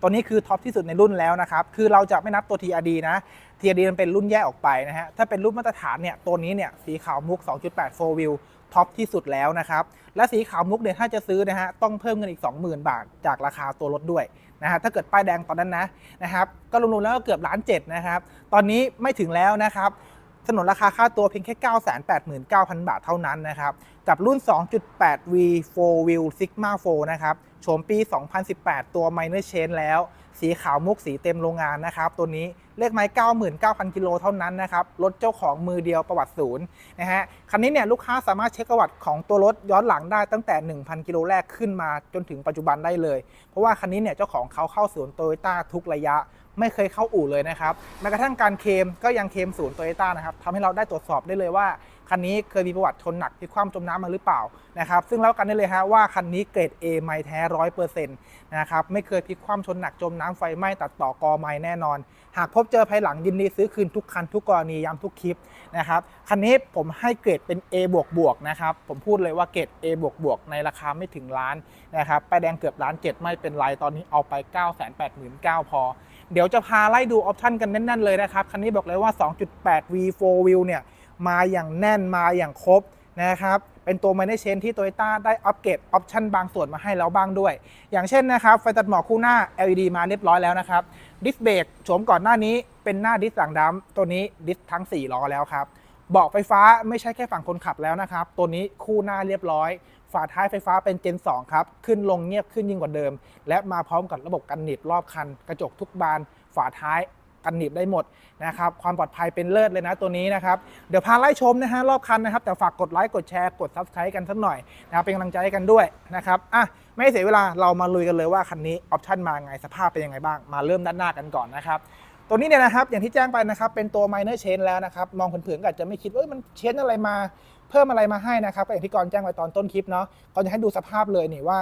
ตัวนี้คือท็อปที่สุดในรุ่นแล้วนะครับ คือเราจะไม่นับตัว TRD นะ TRD มันเป็นรุ่นแยกออกไปนะฮะ ถ้าเป็นรุ่นมาตรฐานเนี่ย ตัวนี้เนี่ยสีขาวมุก 2.8 4 wheel ท็อปที่สุดแล้วนะครับ และสีขาวมุกเนี่ยถ้าจะซื้อนะฮะต้องเพิ่มเงินอีก 20,000 บาทจากราคาตัวรถด้วยนะฮะถ้าเกิดป้ายแดงตอนนั้นนะนะครับก็รวมๆแล้วก็เกือบล้านเจ็ดนะครับ ตอนนี้ไม่ถึงแล้วนะครับสนนราคาค่าตัวเพียงแค่ 989,000 บาทเท่านั้นนะครับ กับรุ่น 2.8 V 4 Wheel Sigma 4 นะครับ โฉมปี 2018 ตัว Minor Chain แล้ว สีขาวมุกสีเต็มโรงงานนะครับ ตัวนี้เลขไม้ 99,000 กิโลเท่านั้นนะครับ รถเจ้าของมือเดียวประวัติศูนย์นะฮะ คันนี้เนี่ยลูกค้าสามารถเช็คประวัติของตัวรถย้อนหลังได้ตั้งแต่ 1,000 กิโลแรกขึ้นมาจนถึงปัจจุบันได้เลย เพราะว่าคันนี้เนี่ยเจ้าของเขาเข้าศูนย์โตโยต้าทุกระยะ ไม่เคยเข้าอู่เลยนะครับแม้กระทั่งการเคมก็ยังเคมศูนย์โตโยต้านะครับทำให้เราได้ตรวจสอบได้เลยว่าคันนี้เคยมีประวัติชนหนักที่คว่ำจมน้ำมาหรือเปล่านะครับซึ่งแล้วกันได้เลยฮะว่าคันนี้เกรด A ไม้แท้ร้อยเปอร์เซ็นต์นะครับไม่เคยพลิกคว่ำชนหนักจมน้ำไฟไหม้ตัดต่อกอไม้แน่นอน หากพบเจอภายหลังยินดีซื้อคืนทุกคันทุกกรณีย้ำทุกคลิปนะครับคันนี้ผมให้เกรดเป็น A บวกบวกนะครับผมพูดเลยว่าเกรด A บวกบวกในราคาไม่ถึงล้านนะครับไปแดงเกือบล้านเจ็ดไม่เป็นไรตอนนี้เอาไป 9 8 9 0 0 0พอ เดี๋ยวจะพาไล่ดูออปชันกันแน่นๆเลยนะครับ คันนี้บอกเลยว่า 2.8 V4 Wheel เนี่ยมาอย่างแน่นมาอย่างครบนะครับ เป็นตัว m a n a g e Chain ที่ Toyota ได้อัปเกรดออปชันบางส่วนมาให้แล้วบ้างด้วย อย่างเช่นนะครับไฟตัดหมอกคู่หน้า LED มาเรียบร้อยแล้วนะครับดิสเบรกโฉมก่อนหน้านี้เป็นหน้าดิสหลังดำตัวนี้ดิสทั้ง 4 ล้อแล้วครับเบาะไฟฟ้าไม่ใช่แค่ฝั่งคนขับแล้วนะครับ ตัวนี้คู่หน้าเรียบร้อย ฝาท้ายไฟฟ้าเป็น Gen 2ครับ ขึ้นลงเงียบขึ้นยิ่งกว่าเดิม และมาพร้อมกับระบบกันหนีบรอบคัน กระจกทุกบาน ฝาท้ายกันหนีบได้หมดนะครับ ความปลอดภัยเป็นเลิศเลยนะตัวนี้นะครับ เดี๋ยวพาไล่ชมนะฮะรอบคันนะครับ แต่ฝากกดไลค์กดแชร์กด Subscribe กันสักหน่อยนะครับเป็นกำลังใจให้กันด้วยนะครับอะไม่เสียเวลาเรามาลุยกันเลยว่าคันนี้ออปชั่นมาไงสภาพเป็นยังไงบ้าง มาเริ่มด้านหน้ากันก่อนนะครับตัวนี้เนี่ยนะครับอย่างที่แจ้งไปนะครับเป็นตัว minor chain แล้วนะครับมองเผินๆก็อาจจะไม่คิดว่ามันเชนอะไรมา พิ่มอะไรมาให้นะครับก็อย่างที่ก่อนแจ้งไว้ตอนต้นคลิปเนาะก่อนจะให้ดูสภาพเลยนี่ว่า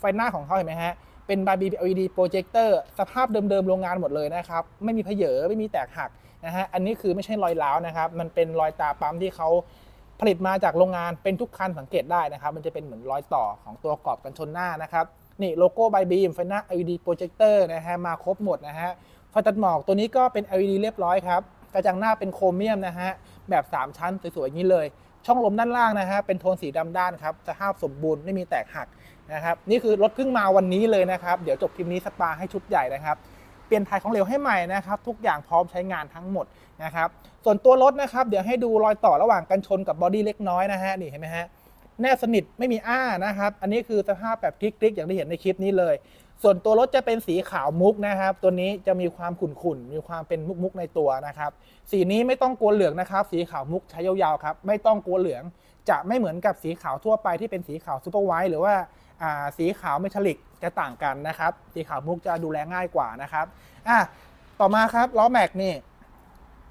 ไฟหน้าของเขาเห็นไหมฮะเป็น b า LED projector สภาพเดิมๆโรงงานหมดเลยนะครับ ไม่มีเพเยอไม่มีแตกหักนะฮะอันนี้คือไม่ใช่รอยร้าวนะครับ มันเป็นรอยตาปั๊มที่เขาผลิตมาจากโรงงานเป็นทุกคันสังเกตได้นะครับ มันจะเป็นเหมือนรอยต่อของตัวกรอบกันชนหน้านะครับนี่โลโก้ไบบีมไฟหน้า LED projector นะฮะมาครบหมดนะฮะไฟตัดหมอกตัวนี้ก็เป็น LED เรียบร้อยครับกระจังหน้าเป็นโครเมียมนะฮะแบบ 3 ชั้นสวยๆอย่างนี้เลย ช่องลมด้านล่างนะฮะเป็นโทนสีดำด้านครับสภาพสมบูรณ์ไม่มีแตกหักนะครับนี่คือรถเพิ่งมาวันนี้เลยนะครับ เดี๋ยวจบคลิปนี้สปาให้ชุดใหญ่นะครับเปลี่ยนถ่ายของเหลวให้ใหม่นะครับทุกอย่างพร้อมใช้งานทั้งหมดนะครับส่วนตัวรถนะครับเดี๋ยวให้ดูรอยต่อระหว่างกันชนกับบอดี้เล็กน้อยนะฮะนี่เห็นไหมฮะแนบสนิทไม่มีอ้านะครับอันนี้คือสภาพแบบคลิกๆอย่างที่เห็นในคลิปนี้เลย ส่วนตัวรถจะเป็นสีขาวมุกนะครับ ตัวนี้จะมีความขุ่นๆ มีความเป็นมุกๆในตัวนะครับ สีนี้ไม่ต้องกลัวเหลืองนะครับ สีขาวมุกใช้ยาวๆครับ ไม่ต้องกลัวเหลือง จะไม่เหมือนกับสีขาวทั่วไปที่เป็นสีขาวซูเปอร์ไวท์หรือว่าสีขาวเมทัลลิกจะต่างกันนะครับ สีขาวมุกจะดูแลง่ายกว่านะครับอะต่อมาครับล้อแม็กนี่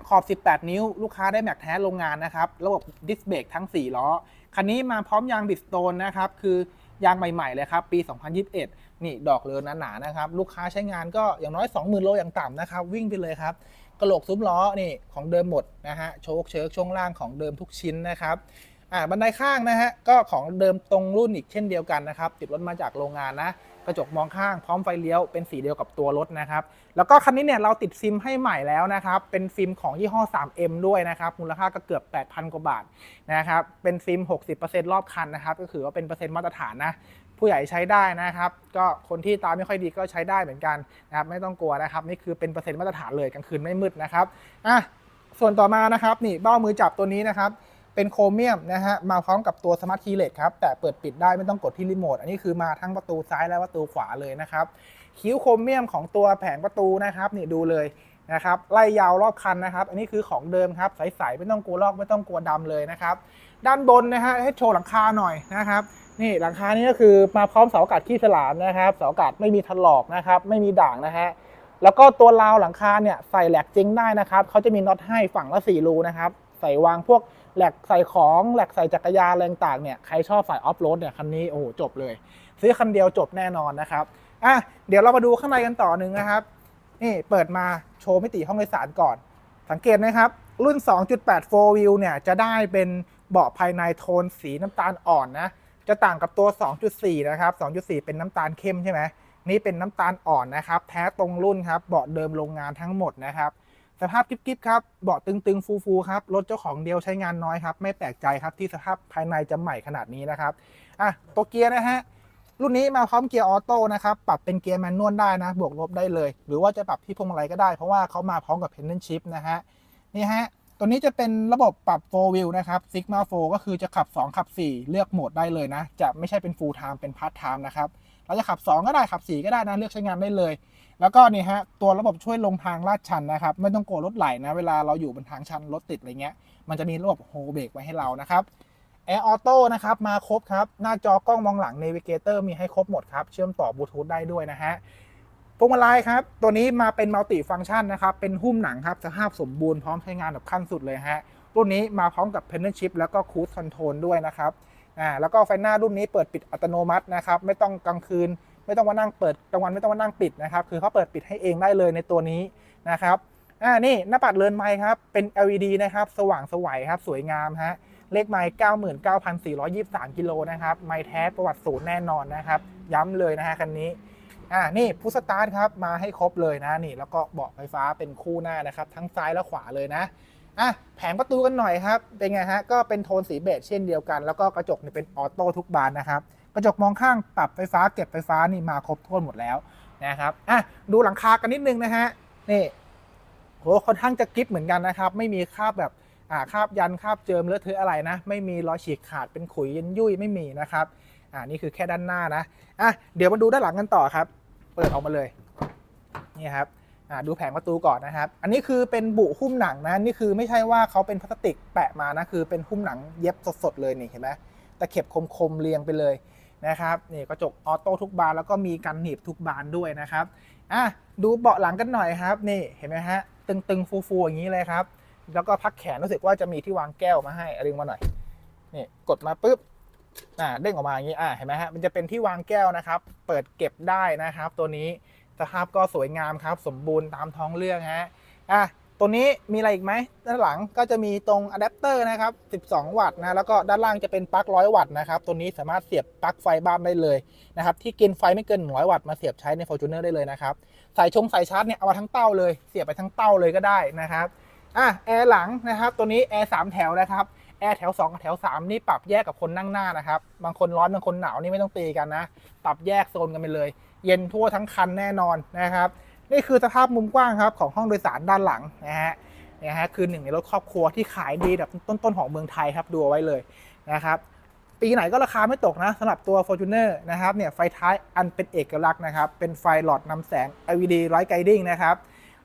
ขอบ 18 นิ้ว ลูกค้าได้แม็กแท้โรงงานนะครับ ระบบดิสเบรกทั้ง 4 ล้อ คันนี้มาพร้อมยางบิดสโตนนะครับ คือยางใหม่ ๆ เลยครับ ปี 2021 นี่ดอกเลือหนาๆนะครับ ลูกค้าใช้งานก็อย่างน้อย 20,000 โลอย่างต่ำนะครับ วิ่งไปเลยครับกระโหลกซุ้มล้อนี่ของเดิมหมดนะฮะโชคเชิร์กช่วงล่างของเดิมทุกชิ้นนะครับอ่าบันไดข้างนะฮะก็ของเดิมตรงรุ่นอีกเช่นเดียวกันนะครับติดรถมาจากโรงงานนะกระจกมองข้างพร้อมไฟเลี้ยวเป็นสีเดียวกับตัวรถนะครับ แล้วก็คันนี้เนี่ยเราติดฟิล์มให้ใหม่แล้วนะครับ เป็นฟิล์มของยี่ห้อ 3M ด้วยนะครับ มูลค่าก็เกือบ 8,000 กว่าบาทนะครับ เป็นฟิล์ม 60%รอบคันนะครับ ก็คือว่าเป็นเปอร์เซ็นต์มาตรฐานนะ ผู้ใหญ่ใช้ได้นะครับ ก็คนที่ตาไม่ค่อยดีก็ใช้ได้เหมือนกันนะครับไม่ต้องกลัวนะครับ นี่คือเป็นเปอร์เซ็นต์มาตรฐานเลยกลางคืนไม่มืดนะครับอะส่วนต่อมานะครับนี่เบ้ามือจับตัวนี้นะครับเป็นโครเมียมนะฮะมาพร้อมกับตัวสมาร์ทคีย์เลสครับแต่เปิดปิดได้ไม่ต้องกดที่รีโมทอันนี้คือมาทั้งประตูซ้ายและประตูขวาเลยนะครับคิ้วโครเมียมของตัวแผงประตูนะครับนี่ดูเลยนะครับไล่ยาวรอบคันนะครับ อันนี้คือของเดิมครับใสๆไม่ต้องกลัวลอกไม่ต้องกลัวดำเลยนะครับ ด้านบนนะฮะให้โชว์หลังคาหน่อยนะครับ นี่หลังคานี่ก็คือมาพร้อมเสาอากาศขี้ฉลามนะครับเสาอากาศไม่มีถลอกนะครับไม่มีด่างนะฮะแล้วก็ตัวราวหลังคาเนี่ยใส่แหลกจริงได้นะครับเขาจะมีน็อตให้ฝั่งละ4รูนะครับใส่วางพวกแหลกใส่ของแหลกใส่จักรยานอะไรต่างเนี่ยใครชอบสายออฟโรดเนี่ยคันนี้โอ้โหจบเลย ซื้อคันเดียวจบแน่นอนนะครับอะเดี๋ยวเรามาดูข้างในกันต่อหนึ่งนะครับ นี่เปิดมาโชว์มิติห้องโดยสารก่อน สังเกตนะครับ รุ่น 2.8 4 wheel เนี่ยจะได้เป็นเบาะภายในโทนสีน้ำตาลอ่อนนะ จะต่างกับตัว 2.4 นะครับ 2.4 เป็นน้ำตาลเข้มใช่ไหมนี่เป็นน้ำตาลอ่อนนะครับ แท้ตรงรุ่นครับ เบาะเดิมโรงงานทั้งหมดนะครับ สภาพกิ๊บๆครับ เบาะตึงๆ ฟูๆ ครับ รถเจ้าของเดียวใช้งานน้อยครับ ไม่แปลกใจครับที่สภาพภายในจะใหม่ขนาดนี้นะครับ อะ ตัวเกียร์นะฮะ รุ่นนี้มาพร้อมเกียร์ออโต้นะครับ ปรับเป็นเกียร์แมนนวลได้นะ บวกลบได้เลย หรือว่าจะปรับที่พวงมาลัยก็ได้ เพราะว่าเขามาพร้อมกับ p e n d a n t Shift นะฮะ นี่ฮะ ตัวนี้จะเป็นระบบปรับ 4 wheel นะครับ Sigma 4 ก็คือจะขับ 2 ขับ 4 เลือกโหมดได้เลยนะ จะไม่ใช่เป็น full time เป็น part time นะครับ เราจะขับ 2 ก็ได้ขับ 4 ก็ได้นะ เลือกใช้งานได้เลย แล้วก็นี่ฮะ ตัวระบบช่วยลงทางลาดชันนะครับ ไม่ต้องกลัวรถไหลนะ เวลาเราอยู่บนทางชันรถติดอะไรเงี้ย มันจะมีระบบโฮเบรกไว้ให้เรานะครับแอร์ออโต้นะครับมาครบครับ หน้าจอกล้องมองหลัง Navigator มีให้ครบหมดครับ เชื่อมต่อบลูทูธได้ด้วยนะฮะ พวงมาลัยครับ ตัวนี้มาเป็นมัลติฟัง c t ชันนะครับ เป็นหุ้มหนังครับสภาพสมบูรณ์พร้อมใช้งานแบบขั้นสุดเลยฮะ รุ่นนี้มาพร้อมกับ p e n d a n t Shift แล้วก็ Cruise Control ด้วยนะครับ อ่า แล้วก็ไฟหน้ารุ่นนี้เปิดปิดอัตโนมัตินะครับ ไม่ต้องกลางคืน ไม่ต้องมานั่งเปิดกลางวันไม่ต้องมานั่งปิดนะครับ คือเขาเปิดปิดให้เองได้เลยในตัวนี้นะครับ อ่า นี่หน้าปัดเรือนไม้ครับ เป็น LED นะครับ สว่างสวยครับ สวยงามฮะ เลขไมล์99,423กิโลนะครับ ไมล์แท้ประวัติศูนย์แน่นอนนะครับ ย้ำเลยนะฮะคันนี้ อ่านี่พุทสตาร์ทครับมาให้ครบเลยนะนี่ แล้วก็เบาะไฟฟ้าเป็นคู่หน้านะครับ ทั้งซ้ายและขวาเลยนะอะแผงประตูกันหน่อยครับ เป็นไงฮะ ก็เป็นโทนสีเบจเช่นเดียวกัน แล้วก็กระจกเนี่ยเป็นออโต้ทุกบานนะครับ กระจกมองข้างปรับไฟฟ้าเก็บไฟฟ้านี่มาครบถ้วนหมดแล้วนะครับอะดูหลังคากันนิดนึงนะฮะนี่โหค่อนข้างจะกริปเหมือนกันนะครับ ไม่มีคราบแบบอ่าคราบยันคราบเจิมเลอะเทอะอะไรนะ ไม่มีรอยฉีกขาดเป็นขุยยันยุ่ยไม่มีนะครับ อ่านี่คือแค่ด้านหน้านะอะเดี๋ยวมาดูด้านหลังกันต่อครับ เปิดออกมาเลยนี่ครับอ่าดูแผงประตูก่อนนะครับ อันนี้คือเป็นบุหุ้มหนังนะนี่คือไม่ใช่ว่าเขาเป็นพลาสติกแปะมานะคือเป็นหุ้มหนังเย็บสดๆเลยนี่เห็นไหมตะเข็บคมๆเรียงไปเลยนะครับนี่กระจกออโต้ทุกบานแล้วก็มีกันหนีบทุกบานด้วยนะครับอะดูเบาะหลังกันหน่อยครับนี่เห็นไหมฮะตึงๆฟูๆอย่างนี้เลยครับ แล้วก็พักแขนรู้สึกว่าจะมีที่วางแก้วมาให้เอาดึงมาหน่อยนี่กดมาปุ๊บ อ่าเด้งออกมาอย่างนี้อ่าเห็นไหมฮะมันจะเป็นที่วางแก้วนะครับ เปิดเก็บได้นะครับ ตัวนี้สภาพก็สวยงามครับ สมบูรณ์ตามท้องเรื่องฮะอะตัวนี้มีอะไรอีกไหมด้านหลังก็จะมีตรงอะแดปเตอร์นะครับ 12 วัตต์นะแล้วก็ด้านล่างจะเป็นปลั๊ก100 วัตต์นะครับ ตัวนี้สามารถเสียบปลั๊กไฟบ้านได้เลยนะครับ ที่กินไฟไม่เกิน 100 วัตต์มาเสียบใช้ใน Fortuner ได้เลยนะครับสายชงสายชาร์จเนี่ยเอามาทั้งเต้าเลย เสียบไปทั้งเต้าเลยก็ได้นะครับอะแอร์หลังนะครับ ตัวนี้แอร์3แถวนะครับ แอร์แถว 2 กับแถว 3 นี่ปรับแยกกับคนนั่งหน้านะครับ บางคนร้อนบางคนหนาวนี่ไม่ต้องตีกันนะ ปรับแยกโซนกันไปเลย เย็นทั่วทั้งคันแน่นอนนะครับ นี่คือสภาพมุมกว้างครับของห้องโดยสารด้านหลังนะฮะนะฮะคือหนึ่งในรถครอบครัวที่ขายดีแบบต้นๆของเมืองไทยครับดูเอาไว้เลยนะครับปีไหนก็ราคาไม่ตกนะสำหรับตัว Fortuner นะครับเนี่ยไฟท้ายอันเป็นเอกลักษณ์นะครับ เป็นไฟหลอดนำแสง LED Light Guiding นะครับ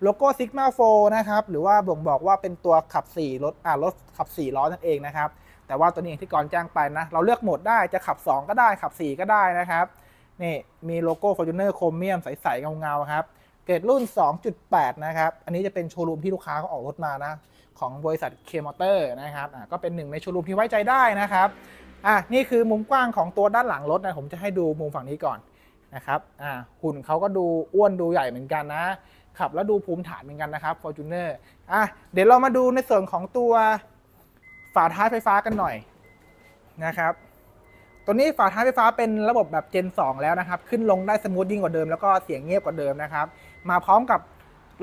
โลโก้ Sigma 4นะครับ หรือว่าบ่งบอกว่าเป็นตัวขับ 4 รถอ่ารถขับ 4 ล้อนั่นเองนะครับ แต่ว่าตัวนี้องที่ก่อนแจ้งไปนะ เราเลือกโหมดได้จะขับ 2 ก็ได้ขับ 4 ก็ได้นะครับ นี่มีโลโก้ Fortuner Chromium ใส ๆ เงา ๆ ครับ เกรดรุ่น 2.8 นะครับ อันนี้จะเป็นโชว์รูมที่ลูกค้าเขาออกรถมานะ ของบริษัทเคมอเตอร์นะครับอ่าก็เป็นหนึ่งในโชว์รูมที่ไว้ใจได้นะครับอะนี่คือมุมกว้างของตัวด้านหลังรถนะผมจะให้ดูมุมฝั่งนี้ก่อนนะครับอ่าหุ่นเขาก็ดูอ้วนดูใหญ่เหมือนกันนะ ขับแล้วดูภูมิฐานเหมือนกันนะครับ Fortuner อะเดี๋ยวเรามาดูในส่วนของตัวฝาท้ายไฟฟ้ากันหน่อยนะครับ ตัวนี้ฝาท้ายไฟฟ้าเป็นระบบแบบ Gen 2 แล้วนะครับ ขึ้นลงได้สมูทยิ่งกว่าเดิมแล้วก็เสียงเงียบกว่าเดิมนะครับ มาพร้อมกับ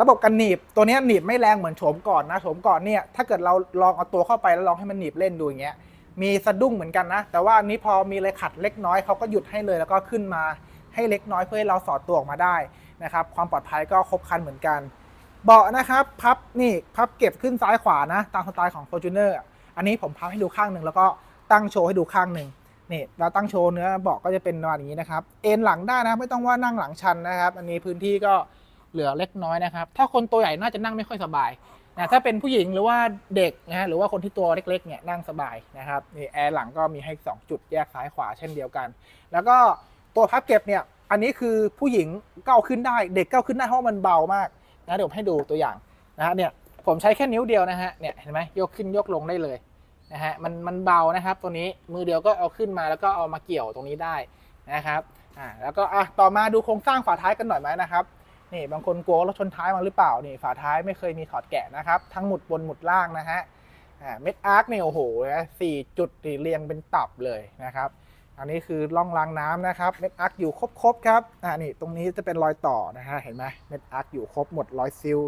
ระบบกันหนีบ ตัวนี้หนีบไม่แรงเหมือนโฉมก่อนนะโฉมก่อนเนี่ยถ้าเกิดเราลองเอาตัวเข้าไปแล้วลองให้มันหนีบเล่นดูอย่างเงี้ยมีสะดุ้งเหมือนกันนะ แต่ว่าอันนี้พอมีอะไรขัดเล็กน้อยเขาก็หยุดให้เลยแล้วก็ขึ้นมาให้เล็กน้อยเพื่อให้เราสอดตัวออกมาได้ นะครับความปลอดภัยก็ครบครันเหมือนกัน เบาะนะครับพับนี่พับเก็บขึ้นซ้ายขวานะตามสไตล์ของ Fortuner อันนี้ผมพับให้ดูข้างหนึ่งแล้วก็ตั้งโชว์ให้ดูข้างหนึ่งนี่เราตั้งโชว์เนื้อเบาะก็จะเป็นประมาณนี้นะครับเอ็นหลังได้นะไม่ต้องว่านั่งหลังชันนะครับ อันนี้พื้นที่ก็เหลือเล็กน้อยนะครับ ถ้าคนตัวใหญ่น่าจะนั่งไม่ค่อยสบายนะถ้าเป็นผู้หญิงหรือว่าเด็กนะฮะหรือว่าคนที่ตัวเล็กๆเนี่ยนั่งสบายนะครับนี่แอร์หลังก็มีให้ 2 จุดแยกซ้ายขวาเช่นเดียวกัน แล้วก็ตัวพับเก็บเนี่ย อันนี้คือผู้หญิงก้าวขึ้นได้ เด็กก้าวขึ้นได้เพราะมันเบามากนะเดี๋ยวผมให้ดูตัวอย่างนะฮะเนี่ยผมใช้แค่นิ้วเดียวนะฮะเนี่ยเห็นไหมยกขึ้นยกลงได้เลยนะฮะมันมันเบานะครับ ตัวนี้มือเดียวก็เอาขึ้นมาแล้วก็เอามาเกี่ยวตรงนี้ได้นะครับอ่าแล้วก็อะต่อมาดูโครงสร้างฝาท้ายกันหน่อยไหมนะครับนี่บางคนกลัวรถชนท้ายมาหรือเปล่านี่ฝาท้ายไม่เคยมีถอดแกะนะครับทั้งหมุดบนหมุดล่างนะฮะอ่าเม็ดอาร์คเนี่ยโอ้โหนะสี่จุดนี่เรียงเป็นตับเลยนะครับ อันนี้คือร่องรางน้ำนะครับ เม็ดอาร์คอยู่ครบๆครับอ่านี่ตรงนี้จะเป็นรอยต่อนะฮะเห็นไหมเม็ดอาร์คอยู่ครบหมดรอยซิล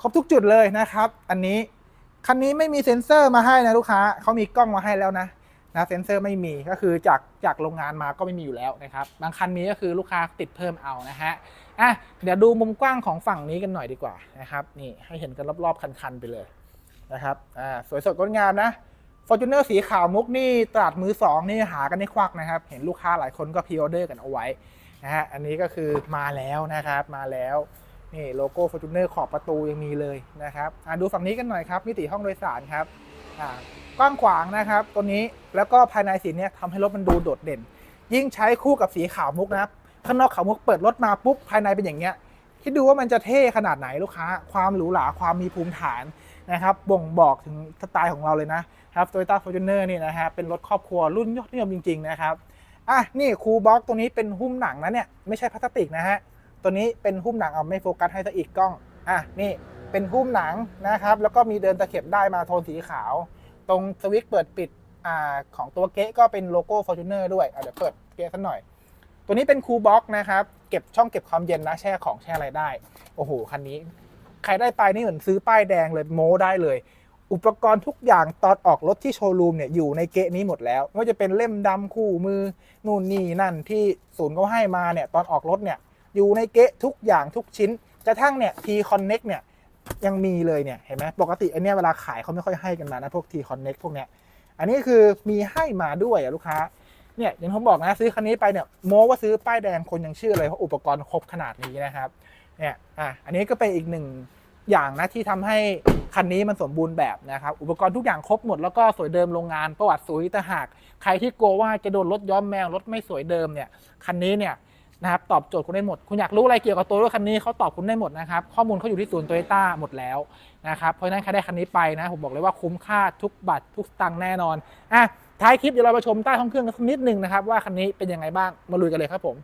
ครบทุกจุดเลยนะครับ อันนี้คันนี้ไม่มีเซ็นเซอร์มาให้นะลูกค้าเขามีกล้องมาให้แล้วนะนะเซ็นเซอร์ไม่มีก็คือจากจากโรงงานมาก็ไม่มีอยู่แล้วนะครับ บางคันมีก็คือลูกค้าติดเพิ่มเอานะฮะอะเดี๋ยวดูมุมกว้างของฝั่งนี้กันหน่อยดีกว่านะครับ นี่ให้เห็นกันรอบๆคันๆไปเลยนะครับอ่าสวยสดงดงามนะ ฟอร์จูเนอร์สีขาวมุกนี่ตลาดมือสองนี่หากันได้ควักนะครับ เห็นลูกค้าหลายคนก็พ r ออเดอร์กันเอาไว้นะฮะอันนี้ก็คือมาแล้วนะครับมาแล้วนี่โลโก้ฟอร์จูเนอร์ขอบประตูยังมีเลยนะครับอะดูฝั่งนี้กันหน่อยครับมิติห้องโดยสารครับอ่ากว้างขวางนะครับตัวนี้แล้วก็ภายในสีเนี้ยทำให้รถมันดูโดดเด่น ยิ่งใช้คู่กับสีขาวมุกนะครับข้างนอกขาวมุกเปิดรถมาปุ๊บภายในเป็นอย่างเงี้ยคิดดูว่ามันจะเท่ขนาดไหนลูกค้า ความหรูหราความมีภูมิฐาน นะครับบ่งบอกถึงสไตล์ของเราเลยนะครับ Toyota Fortuner นี่นะฮะเป็นรถครอบครัวรุ่นยอดนิยมจริง ๆ นะครับอะนี่คูลบ็อกตัวนี้เป็นหุ้มหนังนะเนี่ยไม่ใช่พลาสติกนะฮะตัวนี้เป็นหุ้มหนังเอาไม่โฟกัสให้ซะอีกกล้องอะนี่เป็นหุ้มหนังนะครับ แล้วก็มีเดินตะเข็บได้มาโทนสีขาว ตรงสวิตช์เปิดปิดอ่าของตัวเก๊ก็เป็นโลโก้ Fortuner ด้วยอะเดี๋ยวเปิดเก๊สักหน่อย ตัวนี้เป็นคูลบ็อกนะครับ เก็บช่องเก็บความเย็นนะแช่ของแช่อะไรได้ โอ้โหคันนี้ ใครได้ไปนี่เหมือนซื้อป้ายแดงเลยโม้ได้เลย อุปกรณ์ทุกอย่างตอนออกรถที่โชว์รูมเนี่ยอยู่ในเกะนี้หมดแล้วไม่ว่าจะเป็นเล่มดำคู่มือนู่นนี่นั่นที่ศูนย์เขาให้มาเนี่ยตอนออกรถเนี่ยอยู่ในเกะทุกอย่างทุกชิ้นกระทั่งเนี่ย T Connect เนี่ยยังมีเลยเนี่ยเห็นไหมปกติอันเนี้ยเวลาขายเขาไม่ค่อยให้กันมานะพวก T Connect พวกเนี้ยอันนี้คือมีให้มาด้วยลูกค้าเนี่ยอย่างผมบอกนะซื้อคันนี้ไปเนี่ยโม้ว่าซื้อป้ายแดงคนยังเชื่อเลยเพราะอุปกรณ์ครบขนาดนี้นะครับ เนี่ยอะอันนี้ก็เป็นอีกหนึ่งอย่างนะที่ทำให้คันนี้มันสมบูรณ์แบบนะครับ อุปกรณ์ทุกอย่างครบหมดแล้วก็สวยเดิมโรงงานประวัติสวยแต่หาก ใครที่กลัวว่าจะโดนรถย้อมแมวรถไม่สวยเดิมเนี่ยคันนี้เนี่ยนะครับตอบโจทย์คุณได้หมด คุณอยากรู้อะไรเกี่ยวกับตัวรถคันนี้เขาตอบคุณได้หมดนะครับข้อมูลเขาอยู่ที่ศูนย์โตโยต้าหมดแล้วนะครับเพราะฉะนั้นใครได้คันนี้ไปนะผมบอกเลยว่าคุ้มค่าทุกบัตรทุกตังค์แน่นอนอะท้ายคลิปเดี๋ยวเราไปชมใต้ท้องเครื่องกันสักนิดหนึ่งนะครับว่าคันนี้เป็นยังไงบ้างมาลุยกันเลยครับผม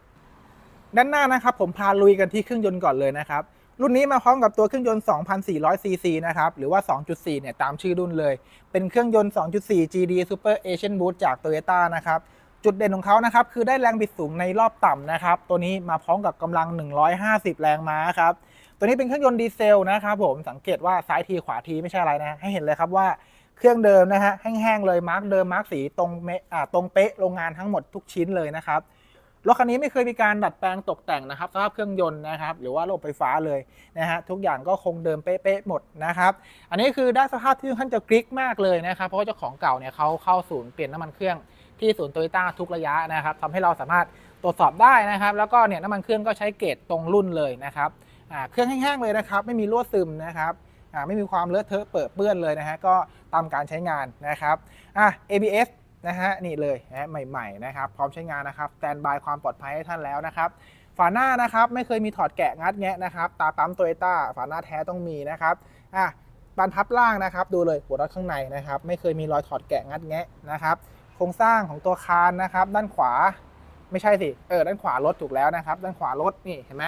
ด้านหน้านะครับผมพาลุยกันที่เครื่องยนต์ก่อนเลยนะครับ รุ่นนี้มาพร้อมกับตัวเครื่องยนต์ 2,400 ซีซีนะครับ หรือว่า 2.4 เนี่ยตามชื่อรุ่นเลย เป็นเครื่องยนต์ 2.4 GD Super Asian Boost จาก Toyota นะครับ จุดเด่นของเขานะครับ คือได้แรงบิดสูงในรอบต่ำนะครับ ตัวนี้มาพร้อมกับกำลัง 150 แรงม้าครับ ตัวนี้เป็นเครื่องยนต์ดีเซลนะครับผม สังเกตว่าซ้ายทีขวาทีไม่ใช่อะไรนะ ให้เห็นเลยครับว่าเครื่องเดิมนะฮะแห้งๆเลยมาร์กเดิมมาร์กสีตรงเมอ่าตรงเป๊ะโรงงานทั้งหมดทุกชิ้นเลยนะครับ รถคันนี้ไม่เคยมีการดัดแปลงตกแต่งนะครับสภาพเครื่องยนต์นะครับ หรือว่าระบบไฟฟ้าเลยนะฮะทุกอย่างก็คงเดิมเป๊ะๆหมดนะครับ อันนี้คือได้สภาพที่ค่อนข้างจะกริกมากเลยนะครับ เพราะว่าเจ้าของเก่าเนี่ยเขาเข้าศูนย์เปลี่ยนน้ำมันเครื่องที่ศูนย์โตโยต้าทุกระยะนะครับทำให้เราสามารถตรวจสอบได้นะครับ แล้วก็เนี่ยน้ำมันเครื่องก็ใช้เกรดตรงรุ่นเลยนะครับอ่าเครื่องแห้งๆเลยนะครับ ไม่มีรั่วซึมนะครับอ่าไม่มีความเลอะเทอะเปื้อนเปื้อนเลยนะฮะก็ตามการใช้งานนะครับอะ ABS นะฮะนี่เลยนะฮะใหม่ๆนะครับพร้อมใช้งานนะครับแตนบายความปลอดภัยให้ท่านแล้วนะครับฝาหน้านะครับไม่เคยมีถอดแกะงัดแงะนะครับตาปั๊มโตโยต้าฝาหน้าแท้ต้องมีนะครับอะบานพับล่างนะครับ ดูเลยหัวน็อตข้างในนะครับ ไม่เคยมีรอยถอดแกะงัดแงะนะครับ โครงสร้างของตัวคานนะครับ ด้านขวาไม่ใช่สิเออด้านขวารถถูกแล้วนะครับ ด้านขวารถนี่เห็นไหม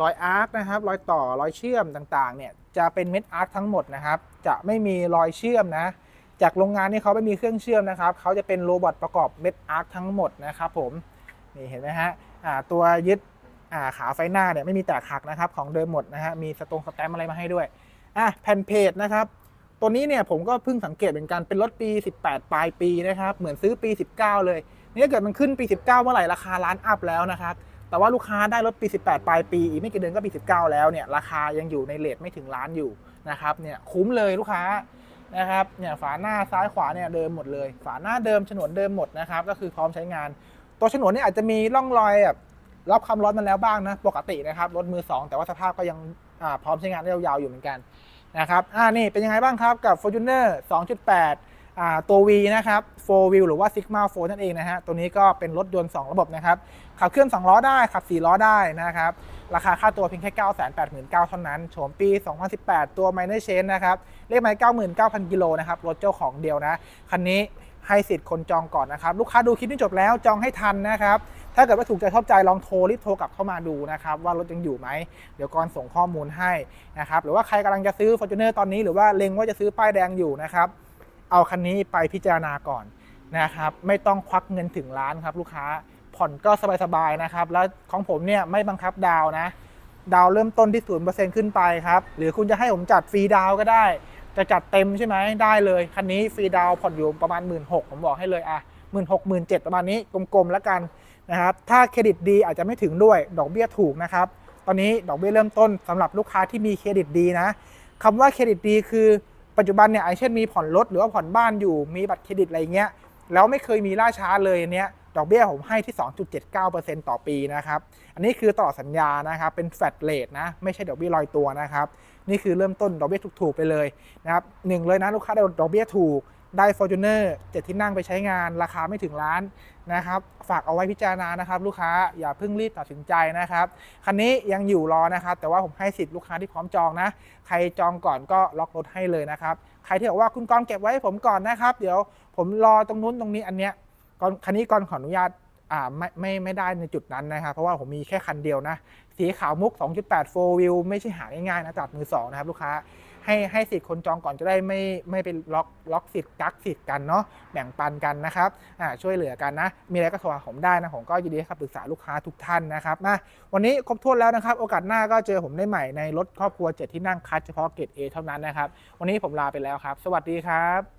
รอยอาร์คนะครับรอยต่อรอยเชื่อมต่างๆเนี่ยจะเป็นเม็ดอาร์คทั้งหมดนะครับ จะไม่มีรอยเชื่อมนะ จากโรงงานนี่เขาไม่มีเครื่องเชื่อมนะครับเขาจะเป็นโรบอทประกอบเม็ดอาร์คทั้งหมดนะครับผมนี่เห็นไหมฮะตัวยึดาขาไฟหน้าเนี่ยไม่มีแตกหักนะครับของเดิมหมดนะฮะมีสตรงสแตมอะไรมาให้ด้วยอะแผ่นเพจนะครับตัวนี้เนี่ยผมก็เพิ่งสังเกตเหมือนกันเป็นรถปี 18 ปลายปีนะครับเหมือนซื้อปี 19 เลยนี่ถ้าเกิดมันขึ้นปี 19 เมื่อไหร่ราคาล้านอัพแล้วนะครับแต่ว่าลูกค้าได้รถปี 18 ปลายปีอีกไม่กี่เดือนก็ปี 19 แล้วเนี่ยราคายังอยู่ในเลทไม่ถึงล้านอยู่นะครับเนี่ยคุ้มเลยลูกค้า นะครับเนี่ยฝาหน้าซ้ายขวาเนี่ยเดิมหมดเลย ฝาหน้าเดิมฉนวนเดิมหมดนะครับ ก็คือพร้อมใช้งาน ตัวฉนวนเนี่ยอาจจะมีร่องรอยแบบรับความร้อนมาแล้วบ้างนะปกตินะครับรถมือ 2 แต่ว่าสภาพก็ยังพร้อมใช้งานได้ยาวๆอยู่เหมือนกันนะครับอ่านี่เป็นยังไงบ้างครับกับ Fortuner 2.8อ่า ตัว V นะครับ4 wheel หรือว่า Sigma 4นั่นเองนะฮะ ตัวนี้ก็เป็นรถยนต์ 2 ระบบนะครับ ขับเคลื่อน 2 ล้อได้ ขับ 4 ล้อได้นะครับ ราคาค่าตัวเพียงแค่ 989,000 เท่านั้น โฉมปี 2018 ตัว Minor Change นะครับ เลขหมาย99,000 กิโลนะครับ รถเจ้าของเดียวนะ คันนี้ให้สิทธิ์คนจองก่อนนะครับ ลูกค้าดูคลิปนี้จบแล้วจองให้ทันนะครับ ถ้าเกิดว่าถูกใจชอบใจลองโทรรีบโทรกลับเข้ามาดูนะครับ ว่ารถยังอยู่ไหม เดี๋ยวก่อนส่งข้อมูลให้นะครับ หรือว่าใครกำลังจะซื้อ Fortuner ตอนนี้หรือว่าเล็งว่าจะซื้อป้ายแดงอยู่นะครับ เอาคันนี้ไปพิจารณาก่อนนะครับ ไม่ต้องควักเงินถึงล้านครับลูกค้าผ่อนก็สบายๆนะครับ แล้วของผมเนี่ยไม่บังคับดาวนะ ดาวเริ่มต้นที่0%ขึ้นไปครับ หรือคุณจะให้ผมจัดฟรีดาวก็ได้ จะจัดเต็มใช่ไหมได้เลย คันนี้ฟรีดาวผ่อนอยู่ประมาณ 1 6ื่นผมบอกให้เลยอะหมื่นหกหมื่นเจ็ดประมาณนี้กลมๆแล้วกันนะครับ ถ้าเครดิตดีอาจจะไม่ถึงด้วยดอกเบี้ยถูกนะครับ ตอนนี้ดอกเบี้ยเริ่มต้นสำหรับลูกค้าที่มีเครดิตดีนะคำว่าเครดิตดีคือ ปัจจุบันเนี่ยไอเช่นมีผ่อนรถหรือว่าผ่อนบ้านอยู่มีบัตรเครดิตอะไรเงี้ยแล้วไม่เคยมีล่าช้าเลยเนี้ยดอกเบี้ยผมให้ที่ 2.79%ต่อปีนะครับ อันนี้คือตลอดสัญญานะครับ เป็นแฟลตเรทนะ ไม่ใช่ดอกเบี้ยลอยตัวนะครับ นี่คือเริ่มต้นดอกเบี้ยถูกๆไปเลยนะครับหนึ่งเลยนะลูกค้าได้ดอกเบี้ยถูก ได้ f o r t u n e r เจ็ดที่นั่งไปใช้งานราคาไม่ถึงล้านนะครับ ฝากเอาไว้พิจารณานะครับ ลูกค้าอย่าเพิ่งรีบตัดสินใจนะครับ คันนี้ยังอยู่รอนะครับ แต่ว่าผมให้สิทธิ์ลูกค้าที่พร้อมจองนะ ใครจองก่อนก็ล็อกรถให้เลยนะครับ ใครที่บอกว่าคุณกรเก็บไว้ให้ผมก่อนนะครับ เดี๋ยวผมรอตรงนู้นตรงนี้อันเนี้ยก่อนคันนี้ก่อนขออนุญาตอ่าไม่ไม่ไม่ได้ในจุดนั้นนะครับ เพราะว่าผมมีแค่คันเดียวนะ สีขาวมุก 2.8 4 wheel ไม่ใช่หาง่ายๆนะตลาดมือสองนะครับลูกค้า ให้ให้สิทธิ์คนจองก่อนจะได้ไม่ไม่ไปล็อกล็อกสิทธิ์กักสิทธิ์กันเนาะแบ่งปันกันนะครับอ่าช่วยเหลือกันนะ มีอะไรก็โทรหาผมได้นะผมก็ยินดีครับปรึกษาลูกค้าทุกท่านนะครับนะวันนี้ครบถ้วนแล้วนะครับ โอกาสหน้าก็เจอผมได้ใหม่ในรถครอบครัวเจ็ดที่นั่งคัดเฉพาะเกรด A เท่านั้นนะครับ วันนี้ผมลาไปแล้วครับ สวัสดีครับ